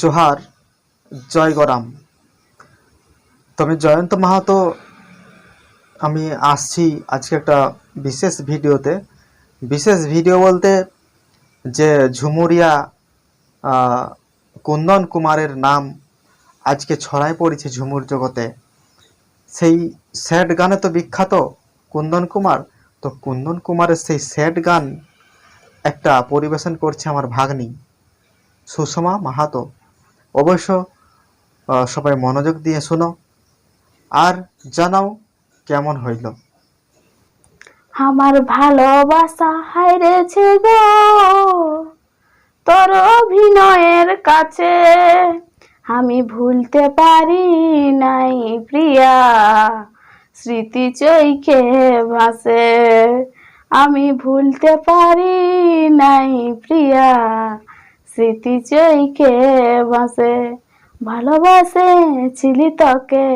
জোহার জয়গরাম তবে জয়ন্ত মাহাতো, আমি আসছি আজকে একটা বিশেষ ভিডিওতে। বিশেষ ভিডিও বলতে যে ঝুমুরিয়া কুন্দন কুমারের নাম আজকে ছড়ায় পড়েছে ঝুমুর জগতে। সেই স্যাড গানে তো বিখ্যাত কুন্দন কুমার। তো কুন্দন কুমারের সেই স্যাড গান একটা পরিবেশন করছে আমার ভাগ্নি, সুষমা মাহাতো। অবশ্য সবাই মনোযোগ দিয়ে শোনো আর জানাও কেমন হইল। আমার ভালোবাসা হাইরেছে গো, তোর অভিনয়ের কাছে। আমি ভুলতে পারি নাই প্রিয়া, স্মৃতি চৈকে ভাসে। আমি ভুলতে পারি নাই প্রিয়া স্মৃতি চৈকে ভাসে ভালোবাসে ছিলি তোকে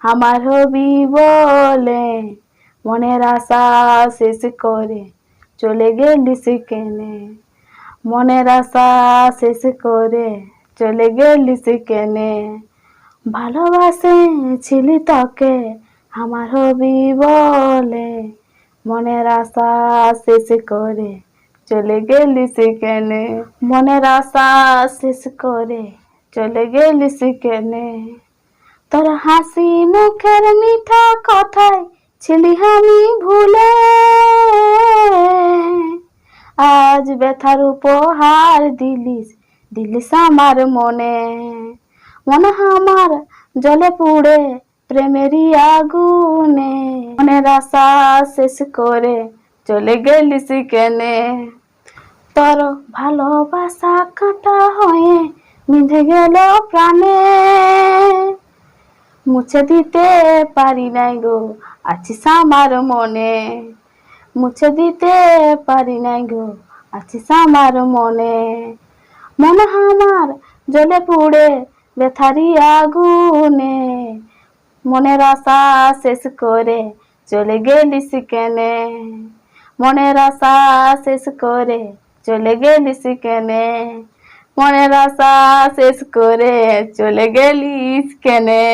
আমার হবি বলে। মনের আশা শেষ করে চলে গেলি সেখানে মনের আশা শেষ করে চলে গেলি সেখানে ভালোবাসে ছিলি তোকে আমার হবি বলে। মনের আশা শেষ করে চলে গেলি সেখানে। মনের আশা শেষ করে চলে গেলি সেখানে। তোর হাসি মুখের মিঠা কথায় ছিলি আমি ভুলে। আজ ব্যথার উপহার দিলিস দিলিস আমার মনে। মনে আমার জলে পুড়ে প্রেমেরই আগুনে। মনের আশা শেষ করে চলে গেলিস কেনে তোর ভালোবাসা কাটা হয়ে মিঁধে গেল প্রাণে। মুছে দিতে পারি নাই গো, আছিস আমার মনে। মুছে দিতে পারি নাই গো, আছিস আমার মনে। মনে আমার জলে পুড়ে বেথারি আগুনে। মনের আশা শেষ করে চলে গেলিস কেনে মনের আশা শেষ করে চলে গেলিস কেনে মনের আশা শেষ করে চলে গেলিস কেনে